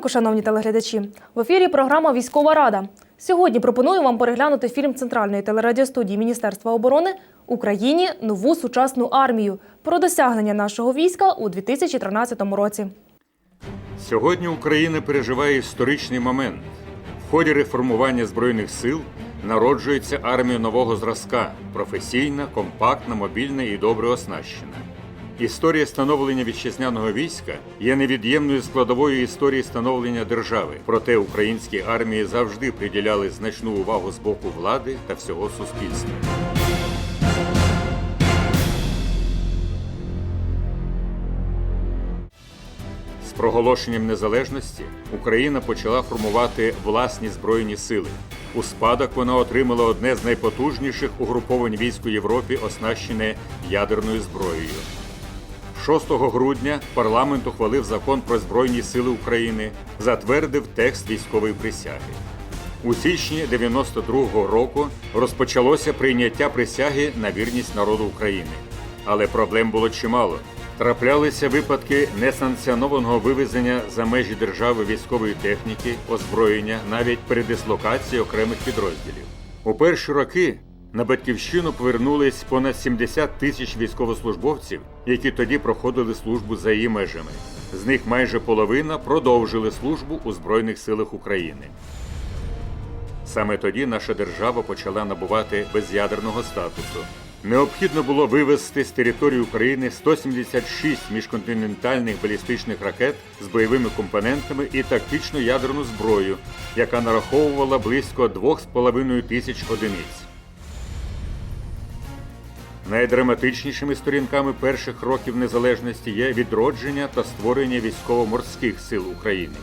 Ранку, шановні телеглядачі. В ефірі програма Військова Рада. Сьогодні пропоную вам переглянути фільм Центральної телерадіостудії Міністерства оборони Україні нову сучасну армію про досягнення нашого війська у 2013 році. Сьогодні Україна переживає історичний момент. В ході реформування Збройних сил народжується армія нового зразка професійна, компактна, мобільна і добре оснащена. Історія становлення вітчизняного війська є невід'ємною складовою історії становлення держави. Проте українській армії завжди приділяли значну увагу з боку влади та всього суспільства. З проголошенням незалежності Україна почала формувати власні збройні сили. У спадок вона отримала одне з найпотужніших угруповань військ у Європі, оснащене ядерною зброєю. 6 грудня парламент ухвалив закон про Збройні сили України, затвердив текст військової присяги. У січні 92-го року розпочалося прийняття присяги на вірність народу України. Але проблем було чимало. Траплялися випадки несанкціонованого вивезення за межі держави військової техніки, озброєння, навіть передислокації окремих підрозділів. У перші роки на батьківщину повернулись понад 70 тисяч військовослужбовців, які тоді проходили службу за її межами. З них майже половина продовжили службу у Збройних силах України. Саме тоді наша держава почала набувати без'ядерного статусу. Необхідно було вивезти з території України 176 міжконтинентальних балістичних ракет з бойовими компонентами і тактичну ядерну зброю, яка нараховувала близько 2,5 тисяч одиниць. Найдраматичнішими сторінками перших років незалежності є відродження та створення військово-морських сил України.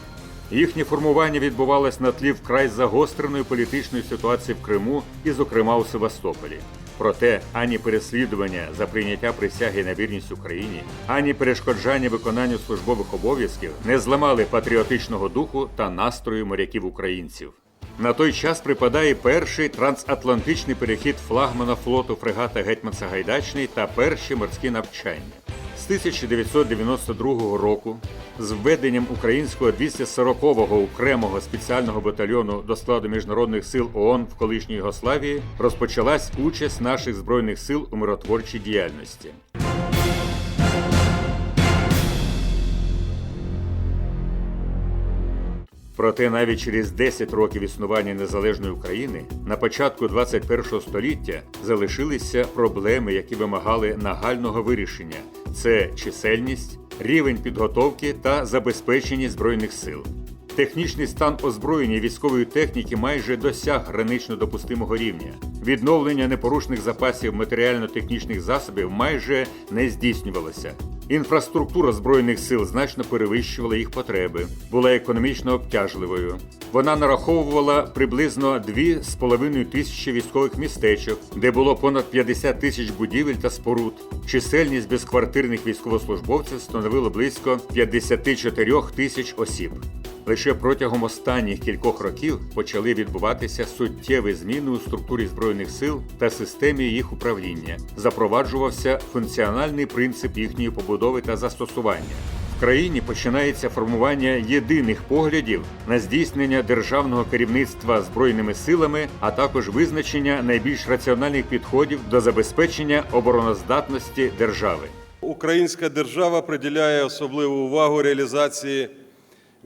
Їхнє формування відбувалось на тлі вкрай загостреної політичної ситуації в Криму і, зокрема, у Севастополі. Проте ані переслідування за прийняття присяги на вірність Україні, ані перешкоджання виконанню службових обов'язків не зламали патріотичного духу та настрою моряків українців. На той час припадає перший трансатлантичний перехід флагмана флоту фрегата Гетьман Сагайдачний та перші морські навчання. З 1992 року з введенням українського 240-го окремого спеціального батальйону до складу міжнародних сил ООН в колишній Югославії розпочалась участь наших збройних сил у миротворчій діяльності. Проте навіть через 10 років існування незалежної України на початку 21 століття залишилися проблеми, які вимагали нагального вирішення: це чисельність, рівень підготовки та забезпечення збройних сил. Технічний стан озброєння військової техніки майже досяг гранично допустимого рівня. Відновлення непорушних запасів матеріально-технічних засобів майже не здійснювалося. Інфраструктура збройних сил значно перевищувала їх потреби, була економічно обтяжливою. Вона нараховувала приблизно 2,5 тисячі військових містечок, де було понад 50 тисяч будівель та споруд. Чисельність безквартирних військовослужбовців становила близько 54 тисяч осіб. Лише протягом останніх кількох років почали відбуватися суттєві зміни у структурі збройних сил та системі їх управління. Запроваджувався функціональний принцип їхньої побудови та застосування. В країні починається формування єдиних поглядів на здійснення державного керівництва збройними силами, а також визначення найбільш раціональних підходів до забезпечення обороноздатності держави. Українська держава приділяє особливу увагу реалізації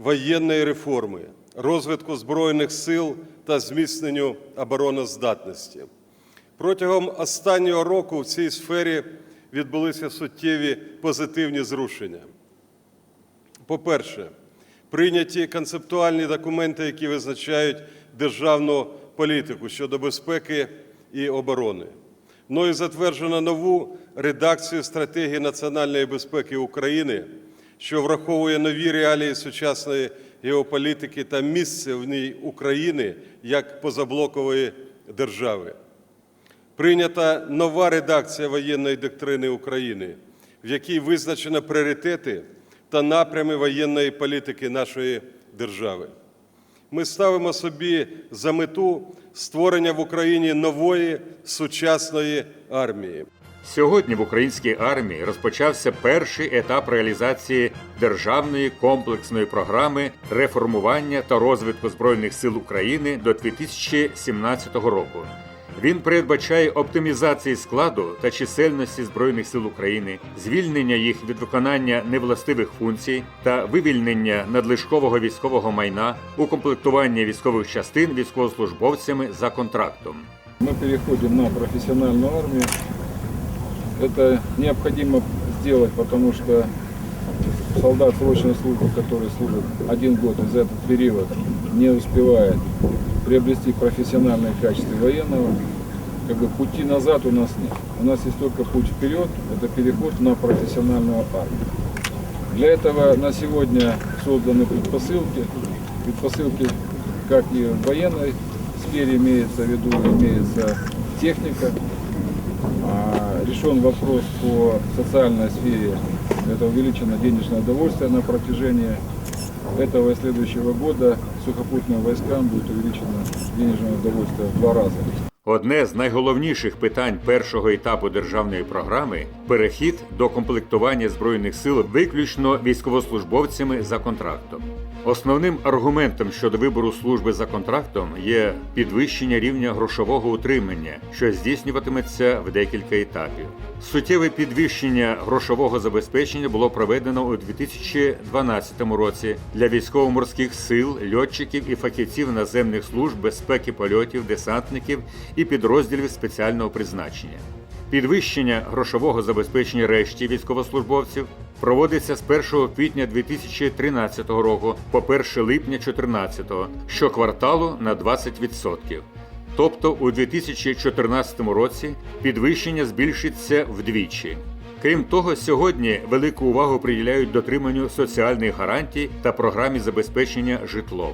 воєнної реформи, розвитку збройних сил та зміцненню обороноздатності. Протягом останнього року в цій сфері відбулися суттєві позитивні зрушення. По-перше, прийняті концептуальні документи, які визначають державну політику щодо безпеки і оборони. Мною затверджено нову редакцію стратегії національної безпеки України, що враховує нові реалії сучасної геополітики та місце в ній України як позаблокової держави. Прийнята нова редакція воєнної доктрини України, в якій визначено пріоритети та напрями воєнної політики нашої держави. Ми ставимо собі за мету створення в Україні нової сучасної армії. Сьогодні в українській армії розпочався перший етап реалізації державної комплексної програми реформування та розвитку збройних сил України до 2017 року. Він передбачає оптимізацію складу та чисельності збройних сил України, звільнення їх від виконання невластивих функцій та вивільнення надлишкового військового майна, укомплектування військових частин військовослужбовцями за контрактом. Мы переходим на профессиональную армию. Это необходимо сделать, потому что солдат срочной службы, который служит один год и за этот период не успевает приобрести профессиональные качества военного, как бы пути назад у нас нет. У нас есть только путь вперед, это переход на профессиональную армию. Для этого на сегодня созданы предпосылки. Предпосылки как и в военной сфере имеется в виду, имеется техника. А решен вопрос по социальной сфере. Это увеличено денежное довольствие на протяжении этого и следующего года сухопутным войскам будет увеличено денежное удовольствие в два раза. Одне з найголовніших питань першого етапу державної програми перехід до комплектування збройних сил виключно військовослужбовцями за контрактом. Основним аргументом щодо вибору служби за контрактом є підвищення рівня грошового утримання, що здійснюватиметься в декілька етапів. Суттєве підвищення грошового забезпечення було проведено у 2012 році для військово-морських сил, льотчиків і фахівців наземних служб безпеки польотів, десантників і підрозділів спеціального призначення. Підвищення грошового забезпечення решті військовослужбовців проводиться з 1 квітня 2013 року по 1 липня 2014, щокварталу на 20%. Тобто у 2014 році підвищення збільшиться вдвічі. Крім того, сьогодні велику увагу приділяють дотриманню соціальних гарантій та програмі забезпечення житлом.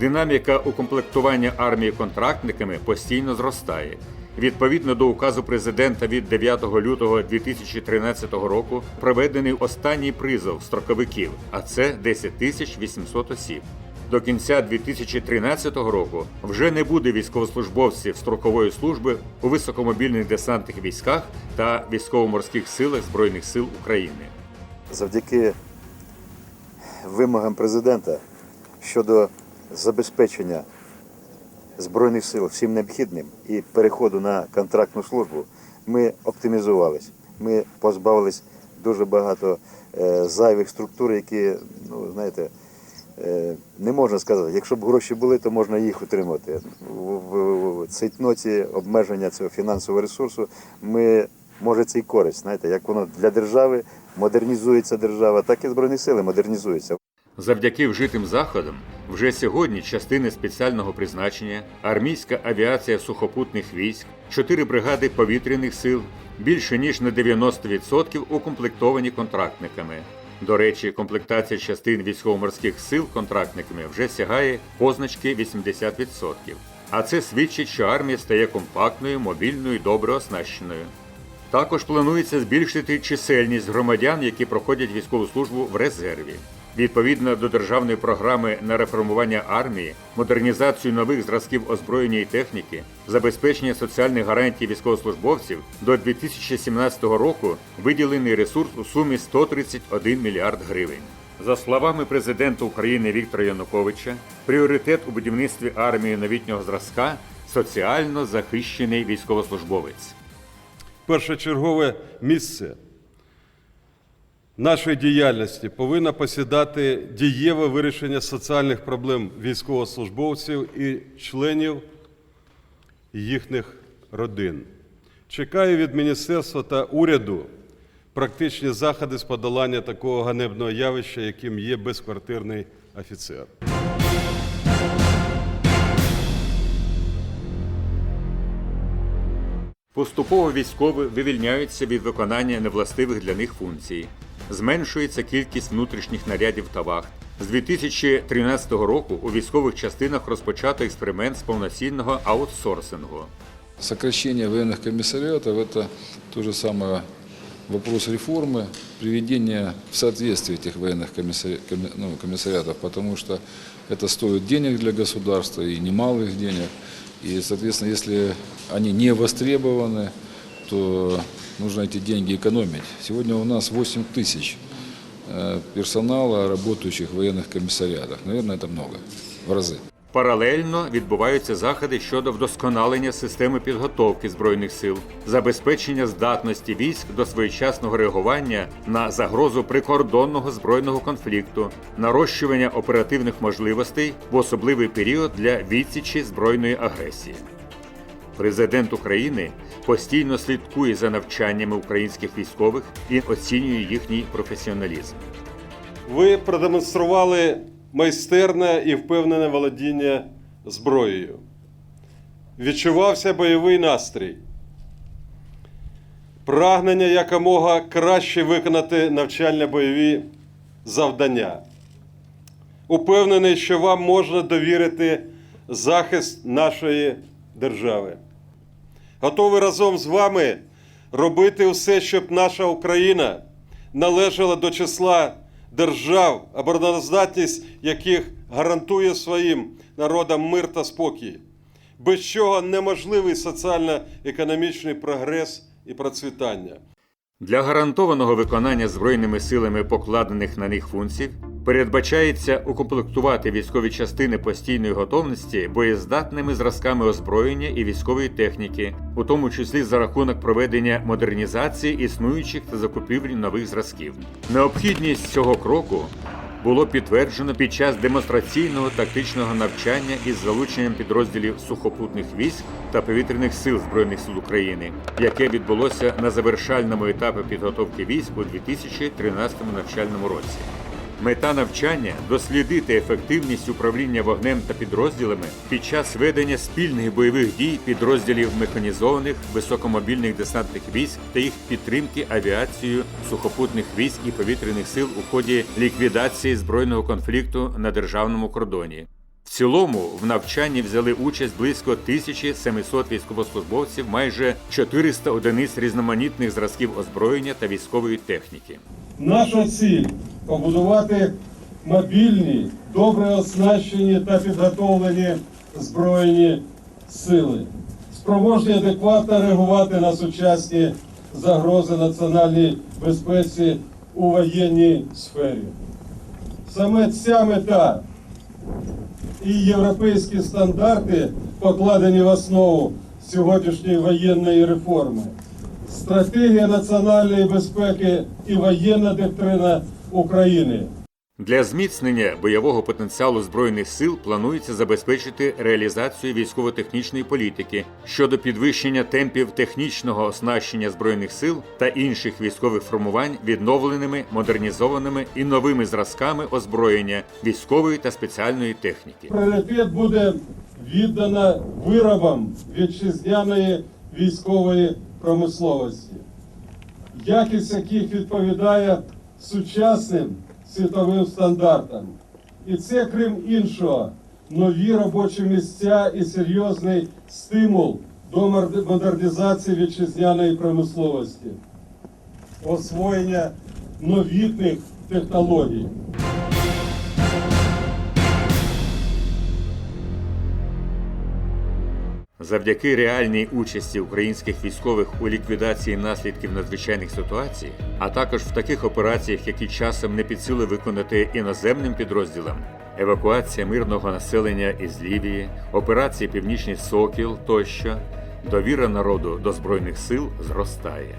Динаміка укомплектування армії контрактниками постійно зростає. Відповідно до указу президента від 9 лютого 2013 року проведений останній призов строковиків, а це 10 тисяч 800 осіб. До кінця 2013 року вже не буде військовослужбовців строкової служби у високомобільних десантних військах та військово-морських силах Збройних сил України. завдяки вимогам президента щодо забезпечення Збройних сил всім необхідним і переходу на контрактну службу, ми оптимізувались. Ми позбавились дуже багато е, зайвих структур, які, ну, знаєте, не можна сказати, якщо б гроші були, то можна їх в, в цейтноті обмеження цього фінансового ресурсу ми може це і користь. Знаєте, як воно для держави модернізується держава, так і збройні сили модернізуються. Завдяки вжитим заходам вже сьогодні частини спеціального призначення, армійська авіація сухопутних військ, чотири бригади повітряних сил більше ніж на 90% укомплектовані контрактниками. До речі, комплектація частин військово-морських сил контрактниками вже сягає позначки 80%. А це свідчить, що армія стає компактною, мобільною і добре оснащеною. Також планується збільшити чисельність громадян, які проходять військову службу в резерві. Відповідно до державної програми на реформування армії, модернізацію нових зразків озброєння і техніки, забезпечення соціальних гарантій військовослужбовців до 2017 року виділений ресурс у сумі 131 мільярд гривень. За словами президента України Віктора Януковича, пріоритет у будівництві армії новітнього зразка соціально захищений військовослужбовець. першочергове місце нашої діяльності повинна посідати дієве вирішення соціальних проблем військовослужбовців і членів їхніх родин. Чекаю від міністерства та уряду практичні заходи з подолання такого ганебного явища, яким є безквартирний офіцер. Поступово військові вивільняються від виконання невластивих для них функцій. Зменшується кількість внутрішніх нарядів та вахт. З 2013 року у військових частинах розпочато експеримент з повноцінного аутсорсингу. Сокращение военных комиссариатов – это то же самое вопрос реформы, приведения в соответствие этих военных комиссари- коми- ну, комиссариатов, потому что это стоит денег для государства и немалых денег. И, соответственно, если они не востребованы, что нужно эти деньги экономить. Сегодня у нас 8 тысяч э, персонала, работающих в военных комиссариатах. Наверное, это много, в разы. Паралельно відбуваються заходи щодо вдосконалення системи підготовки збройних сил, забезпечення здатності військ до своєчасного реагування на загрозу прикордонного збройного конфлікту, нарощування оперативних можливостей в особливий період для відсічі збройної агресії. Президент України постійно слідкує за навчаннями українських військових і оцінює їхній професіоналізм. Ви продемонстрували майстерне і впевнене володіння зброєю. Відчувався бойовий настрій. Прагнення якомога краще виконати навчально-бойові завдання. Упевнений, що вам можна довірити захист нашої держави. Готовий разом з вами робити все, щоб наша Україна належала до числа держав, обороноздатність яких гарантує своїм народам мир та спокій, без чого неможливий соціально-економічний прогрес і процвітання. Для гарантованого виконання збройними силами покладених на них функцій передбачається укомплектувати військові частини постійної готовності боєздатними зразками озброєння і військової техніки, у тому числі за рахунок проведення модернізації існуючих та закупівлі нових зразків. Необхідність цього кроку було підтверджено під час демонстраційного тактичного навчання із залученням підрозділів сухопутних військ та повітряних сил Збройних сил України, яке відбулося на завершальному етапі підготовки військ у 2013 навчальному році. Мета навчання дослідити ефективність управління вогнем та підрозділами під час ведення спільних бойових дій підрозділів механізованих високомобільних десантних військ та їх підтримки авіацією сухопутних військ і повітряних сил у ході ліквідації збройного конфлікту на державному кордоні. В цілому в навчанні взяли участь близько 1700 військовослужбовців, майже 400 одиниць різноманітних зразків озброєння та військової техніки. Наша ціль побудувати мобільні, добре оснащені та підготовлені збройні сили, спроможні адекватно реагувати на сучасні загрози національній безпеці у воєнній сфері. Саме ця мета і європейські стандарти покладені в основу сьогоднішньої воєнної реформи. Стратегія національної безпеки і воєнна доктрина України. Для зміцнення бойового потенціалу збройних сил планується забезпечити реалізацію військово-технічної політики щодо підвищення темпів технічного оснащення збройних сил та інших військових формувань відновленими, модернізованими і новими зразками озброєння військової та спеціальної техніки. Пріоритет буде віддано виробам вітчизняної військової промисловості, якість яких відповідає сучасним світовим стандартам. І це, крім іншого, нові робочі місця і серйозний стимул до модернізації вітчизняної промисловості, освоєння новітних технологій. Завдяки реальній участі українських військових у ліквідації наслідків надзвичайних ситуацій, а також в таких операціях, які часом не під силу виконати іноземним підрозділам, евакуація мирного населення із Лівії, операції Північний Сокіл тощо, довіра народу до збройних сил зростає.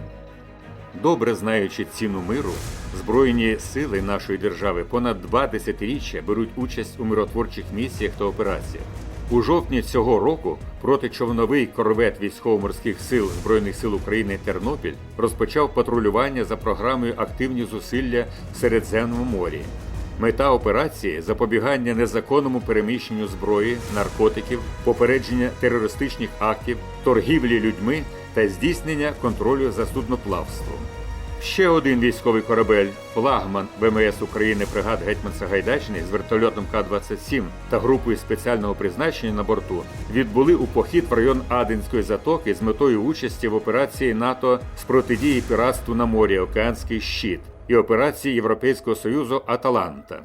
Добре знаючи ціну миру, збройні сили нашої держави понад два десятиріччя беруть участь у миротворчих місіях та операціях. У жовтні цього року протичовновий корвет військово-морських сил Збройних сил України Тернопіль розпочав патрулювання за програмою Активні зусилля в Середземному морі. Мета операції запобігання незаконному переміщенню зброї, наркотиків, попередження терористичних актів, торгівлі людьми та здійснення контролю за судноплавством. Ще один військовий корабель, флагман ВМС України фрегат Гетьман Сагайдачний з вертольотом К-27 та групою спеціального призначення на борту відбули у похід в район Аденської затоки з метою участі в операції НАТО з протидії піратству на морі Океанський щит і операції Європейського Союзу Аталанта.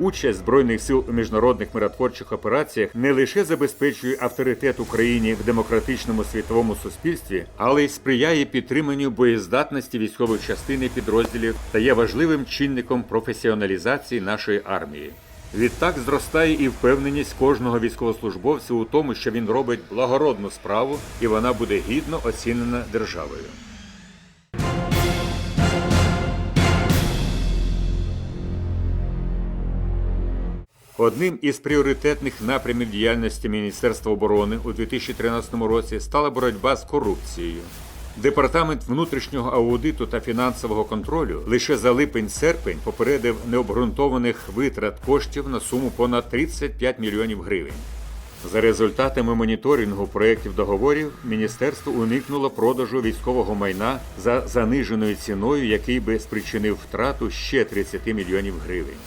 Участь збройних сил у міжнародних миротворчих операціях не лише забезпечує авторитет України в демократичному світовому суспільстві, але й сприяє підтриманню боєздатності військової частини підрозділів та є важливим чинником професіоналізації нашої армії. Відтак зростає і впевненість кожного військовослужбовця у тому, що він робить благородну справу і вона буде гідно оцінена державою. Одним із пріоритетних напрямів діяльності Міністерства оборони у 2013 році стала боротьба з корупцією. Департамент внутрішнього аудиту та фінансового контролю лише за липень-серпень попередив необґрунтованих витрат коштів на суму понад 35 мільйонів гривень. За результатами моніторингу проєктів договорів міністерство уникнуло продажу військового майна за заниженою ціною, який би спричинив втрату ще 30 мільйонів гривень.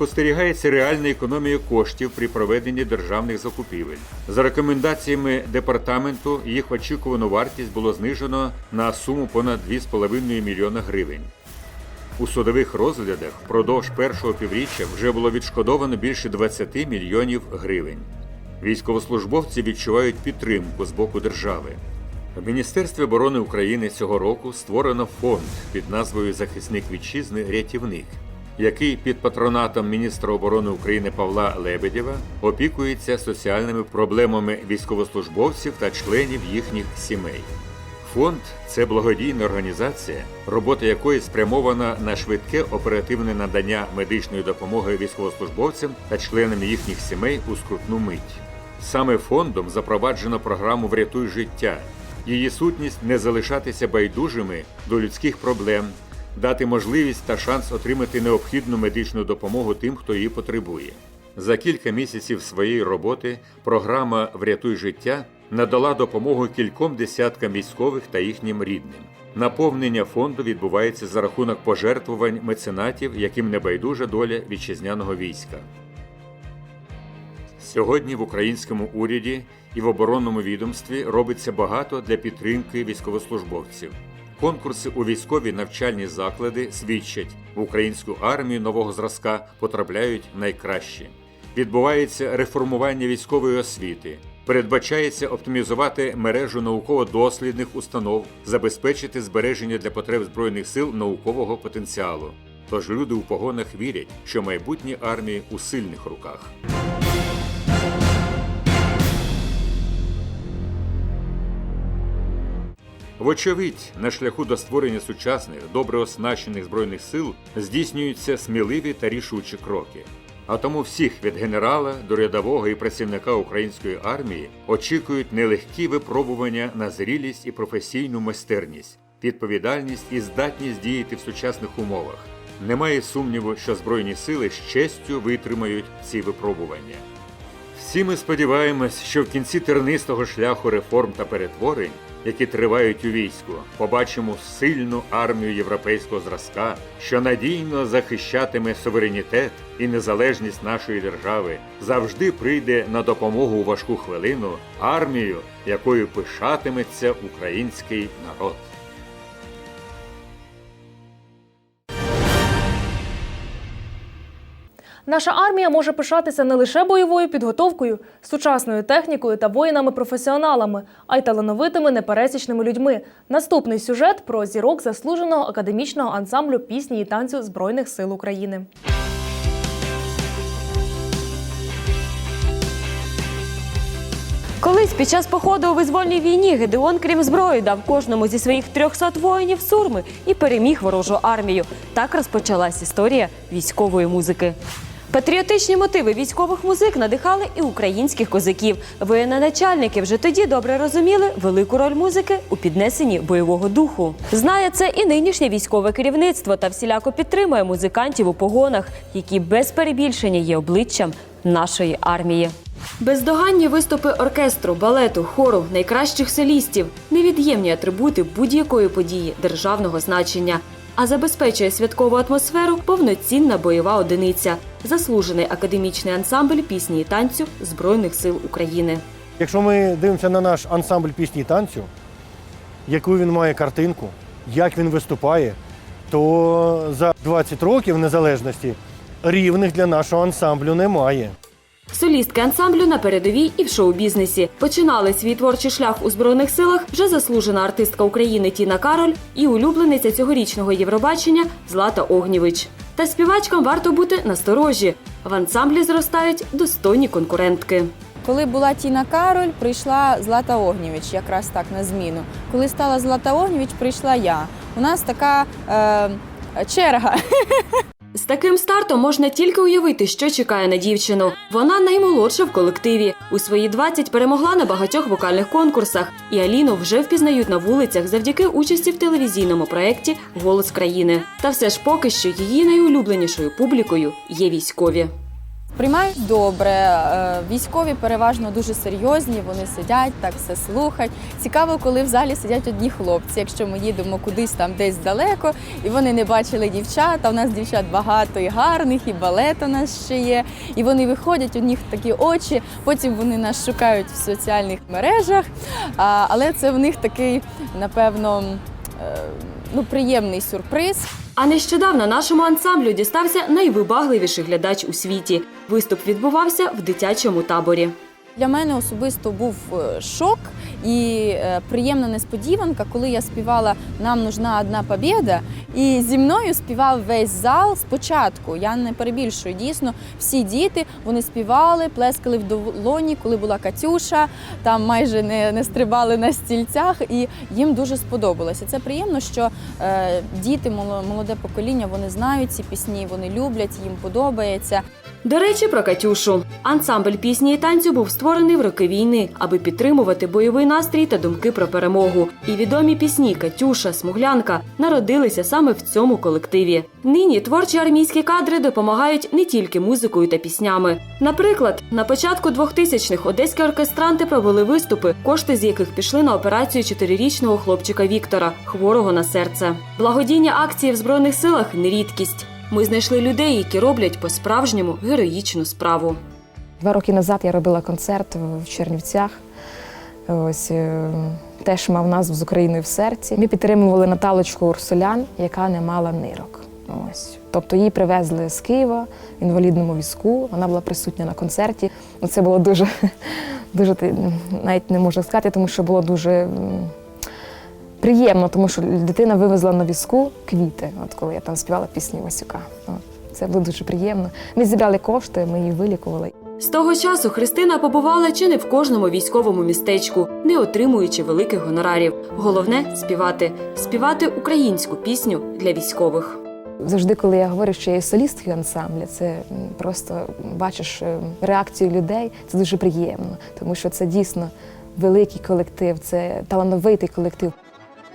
Спостерігається реальна економія коштів при проведенні державних закупівель. За рекомендаціями департаменту, їх очікувану вартість було знижено на суму понад 2,5 мільйона гривень. У судових розглядах впродовж першого півріччя вже було відшкодовано більше 20 мільйонів гривень. Військовослужбовці відчувають підтримку з боку держави. В Міністерстві оборони України цього року створено фонд під назвою Захисник вітчизни рятівник, який під патронатом міністра оборони України Павла Лебедєва опікується соціальними проблемами військовослужбовців та членів їхніх сімей. Фонд це благодійна організація, робота якої спрямована на швидке оперативне надання медичної допомоги військовослужбовцям та членам їхніх сімей у скрутну мить. Саме фондом запроваджено програму Врятуй життя. Її сутність не залишатися байдужими до людських проблем, дати можливість та шанс отримати необхідну медичну допомогу тим, хто її потребує. За кілька місяців своєї роботи програма Врятуй життя надала допомогу кільком десяткам військових та їхнім рідним. Наповнення фонду відбувається за рахунок пожертвувань меценатів, яким не байдужа доля вітчизняного війська. Сьогодні в українському уряді і в оборонному відомстві робиться багато для підтримки військовослужбовців. Конкурси у військові навчальні заклади свідчать, в українську армію нового зразка потрапляють найкращі. Відбувається реформування військової освіти. Передбачається оптимізувати мережу науково-дослідних установ, забезпечити збереження для потреб збройних сил наукового потенціалу. Тож люди у погонах вірять, що майбутнє армії у сильних руках. Вочевидь, на шляху до створення сучасних, добре оснащених збройних сил здійснюються сміливі та рішучі кроки. А тому всіх від генерала до рядового і працівника української армії очікують нелегкі випробування на зрілість і професійну майстерність, відповідальність і здатність діяти в сучасних умовах. Немає сумніву, що збройні сили з честю витримають ці випробування. Всі ми сподіваємось, що в кінці тернистого шляху реформ та перетворень, які тривають у війську, побачимо сильну армію європейського зразка, що надійно захищатиме суверенітет і незалежність нашої держави, завжди прийде на допомогу у важку хвилину армію, якою пишатиметься український народ. Наша армія може пишатися не лише бойовою підготовкою, сучасною технікою та воїнами-професіоналами, а й талановитими непересічними людьми. Наступний сюжет про зірок заслуженого академічного ансамблю пісні і танцю Збройних сил України. Колись під час походу у визвольній війні Гедеон, крім зброї, дав кожному зі своїх 300 воїнів сурми і переміг ворожу армію. Так розпочалась історія військової музики. Патріотичні мотиви військових музик надихали і українських козаків. Воєноначальники вже тоді добре розуміли велику роль музики у піднесенні бойового духу. Знає це і нинішнє військове керівництво та всіляко підтримує музикантів у погонах, які без перебільшення є обличчям нашої армії. Бездоганні виступи оркестру, балету, хору, найкращих солістів невід'ємні атрибути будь-якої події державного значення. А забезпечує святкову атмосферу повноцінна бойова одиниця, заслужений академічний ансамбль пісні і танцю Збройних сил України. Якщо ми дивимося на наш ансамбль пісні і танцю, яку він має картинку, як він виступає, то за 20 років незалежності рівних для нашого ансамблю немає. Солістки ансамблю на передовій і в шоу-бізнесі починали свій творчий шлях у збройних силах вже заслужена артистка України Тіна Кароль і улюблениця цьогорічного Євробачення Злата Огнєвич. Та співачкам варто бути насторожі. В ансамблі зростають достойні конкурентки. Коли була Тіна Кароль, прийшла Злата Огнєвич, якраз так на зміну. Коли стала Злата Огнєвич, прийшла я. У нас така е, черга. З таким стартом можна тільки уявити, що чекає на дівчину. Вона наймолодша в колективі. У свої 20 перемогла на багатьох вокальних конкурсах, і Аліну вже впізнають на вулицях завдяки участі в телевізійному проєкті Голос країни. Та все ж поки що її найулюбленішою публікою є військові. Приймають добре. е, Військові переважно дуже серйозні, вони сидять, так все слухають. Цікаво, коли в залі сидять одні хлопці. Якщо ми їдемо кудись там десь далеко, і вони не бачили дівчат, а у нас дівчат багато і гарних, і балет у нас ще є. І вони виходять, у них такі очі. Потім вони нас шукають в соціальних мережах. Але це в них такий, напевно, е, ну, приємний сюрприз. А нещодавно нашому ансамблю дістався найвибагливіший глядач у світі. Виступ відбувався в дитячому таборі. Для мене особисто був е, шок і е, приємна несподіванка, коли я співала Нам нужна одна побєда, і зі мною співав весь зал спочатку. Я не перебільшую. Дійсно, всі діти вони співали, плескали в долоні, коли була Катюша, там майже не, не стрибали на стільцях, і їм дуже сподобалося. Це приємно, що е, діти, моло- молоде покоління, вони знають ці пісні, вони люблять, їм подобається. До речі, про Катюшу. Ансамбль пісні і танцю був створений в роки війни, аби підтримувати бойовий настрій та думки про перемогу. І відомі пісні Катюша, Смуглянка народилися саме в цьому колективі. Нині творчі армійські кадри допомагають не тільки музикою та піснями. Наприклад, на початку 2000-х одеські оркестранти провели виступи, кошти з яких пішли на операцію чотирирічного хлопчика Віктора, хворого на серце. Благодійні акції в збройних силах не рідкість. Ми знайшли людей, які роблять по-справжньому героїчну справу. Два роки назад я робила концерт в Чернівцях. Ось е, теж мав назву з Україною в серці. Ми підтримували Наталочку Урсулян, яка не мала нирок. Ось. Тобто її привезли з Києва в інвалідному візку. Вона була присутня на концерті. Ну, Це було дуже, дуже навіть не можу сказати, тому що було дуже приємно, тому що дитина вивезла на візку квіти, от коли я там співала пісні Васюка. Це було дуже приємно. Ми зібрали кошти, ми її вилікували. З того часу Христина побувала чи не в кожному військовому містечку, не отримуючи великих гонорарів. Головне співати, співати українську пісню для військових. Завжди, коли я говорю, що я є солісткою ансамбля, це просто бачиш е, реакцію людей. Це дуже приємно, тому що це дійсно великий колектив, це талановитий колектив.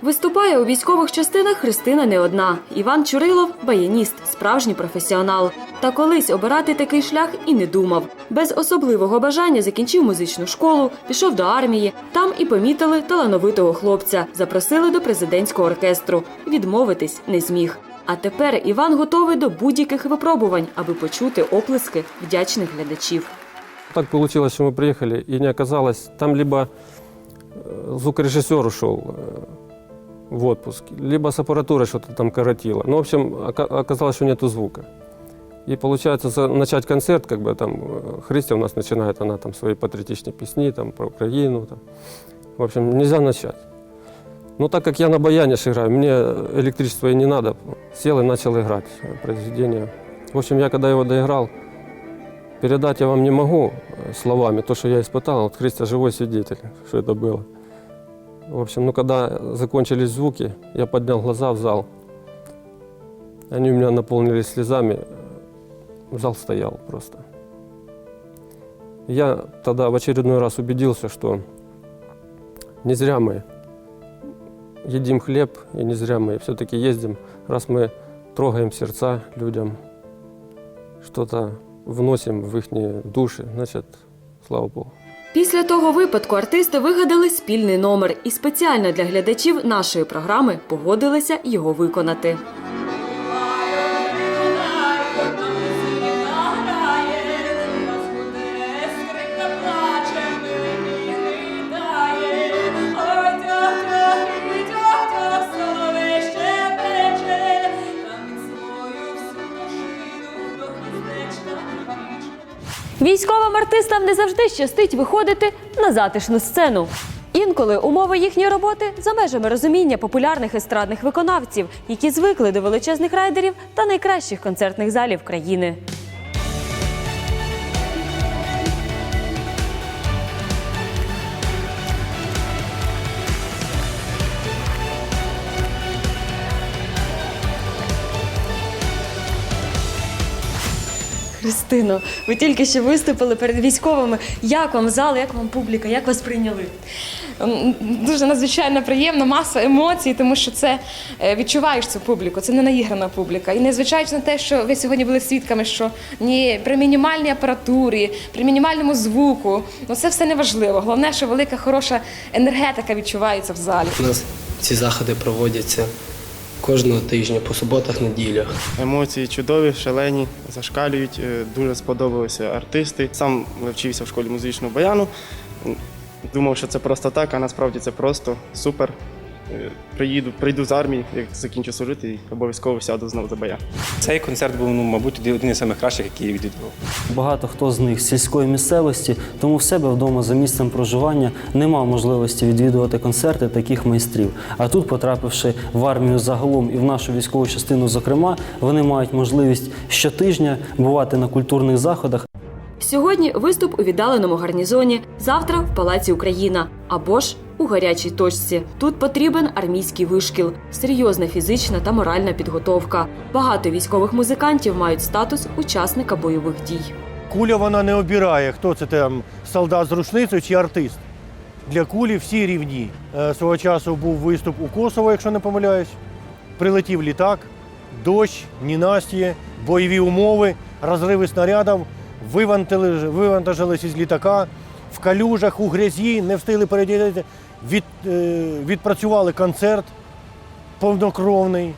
Виступає у військових частинах Христина не одна. Іван Чурилов баяніст, справжній професіонал. Та колись обирати такий шлях і не думав. Без особливого бажання закінчив музичну школу, пішов до армії. Там і помітили талановитого хлопця. Запросили до президентського оркестру. Відмовитись не зміг. А тепер Іван готовий до будь-яких випробувань, аби почути оплески вдячних глядачів. Так получилось, что мы приехали, и не оказалось, там либо э, звукорежиссер ушел э, в отпуск, либо с аппаратурой что-то там коротило. Ну, в общем, ока- оказалось, что нету звука. И получается, за- начать концерт, как бы там, э, Христя у нас начинает, она там свои патриотичные песни, там, про Украину, там. В общем, нельзя начать. Ну, так как я на баяне ж играю, мне электричество и не надо, сел и начал играть э, произведение. В общем, я когда его доиграл, Передать я вам не могу э, словами то, что я испытал. Вот Христя живой свидетель, что это было. В общем, ну когда закончились звуки, я поднял глаза в зал. Они у меня наполнились слезами. Зал стоял просто. Я тогда в очередной раз убедился, что не зря мы едим хлеб, и не зря мы все-таки ездим, раз мы трогаем сердца людям, что-то вносим в их души, значит, слава Богу. Після того випадку артисти вигадали спільний номер і спеціально для глядачів нашої програми погодилися його виконати. Військовим артистам не завжди щастить виходити на затишну сцену. Інколи умови їхньої роботи за межами розуміння популярних естрадних виконавців, які звикли до величезних райдерів та найкращих концертних залів країни. Христино, ви тільки що виступили перед військовими. Як вам зал, як вам публіка, як вас прийняли? Дуже надзвичайно приємно, маса емоцій, тому що це е, відчуваєш цю публіку, це не наіграна публіка. І незважаючи на те, що ви сьогодні були свідками, що ні при мінімальній апаратурі, при мінімальному звуку, ну це все не важливо. Головне, що велика хороша енергетика відчувається в залі. У нас ці заходи проводяться кожного тижня по суботах, неділях. Емоції чудові, шалені, зашкалюють. Е, Дуже сподобалися артисти. Сам вчився в школі музичного баяну. Думав, що це просто так, а насправді це просто супер. Е, Приїду, прийду з армії, як закінчу служити, і обов'язково сяду знову за баян. Цей концерт був, ну, мабуть, один із найкращих, який я відвідував. Багато хто з них з сільської місцевості, тому в себе вдома за місцем проживання не мав можливості відвідувати концерти таких майстрів. А тут, потрапивши в армію загалом і в нашу військову частину, зокрема, вони мають можливість щотижня бувати на культурних заходах. Сьогодні виступ у віддаленому гарнізоні, завтра в Палаці Україна або ж у гарячій точці. Тут потрібен армійський вишкіл, серйозна фізична та моральна підготовка. Багато військових музикантів мають статус учасника бойових дій. Куля вона не обирає, хто це там солдат з рушницею чи артист. Для кулі всі рівні. Е, Свого часу був виступ у Косово, якщо не помиляюсь. Прилетів літак, дощ, ненастє, бойові умови, розриви снарядів, вивантажились із літака, в калюжах, у грязі, не встигли переділити. Від, е, відпрацювали концерт повнокровний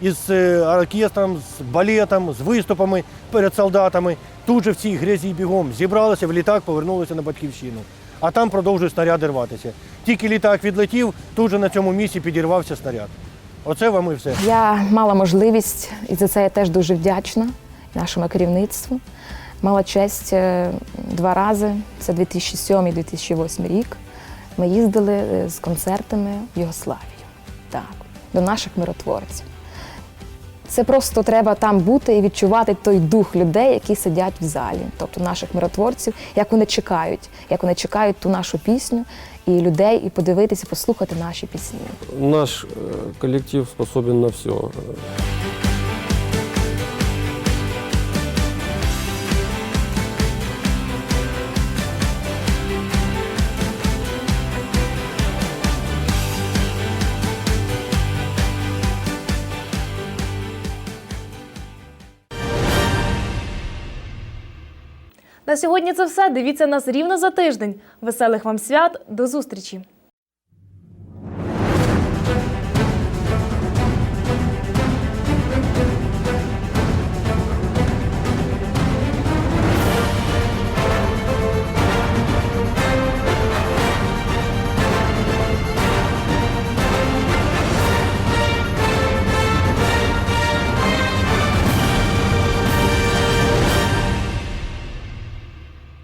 із е, оркестром, з балетом, з виступами перед солдатами. Тут же в цій грязі бігом зібралися в літак, повернулися на батьківщину. А там продовжують снаряди рватися. Тільки літак відлетів, тут же на цьому місці підірвався снаряд. Оце вам і все. Я мала можливість, і за це я теж дуже вдячна нашому керівництву. Мала честь е, два рази, це 2007-2008 рік. Ми їздили е, з концертами в Югославію, так, до наших миротворців. Це просто треба там бути і відчувати той дух людей, які сидять в залі, тобто наших миротворців, як вони чекають, як вони чекають ту нашу пісню і людей, і подивитися, послухати наші пісні. Наш э, коллектив способен на все. Сьогодні це все. Дивіться нас рівно за тиждень. Веселих вам свят. До зустрічі!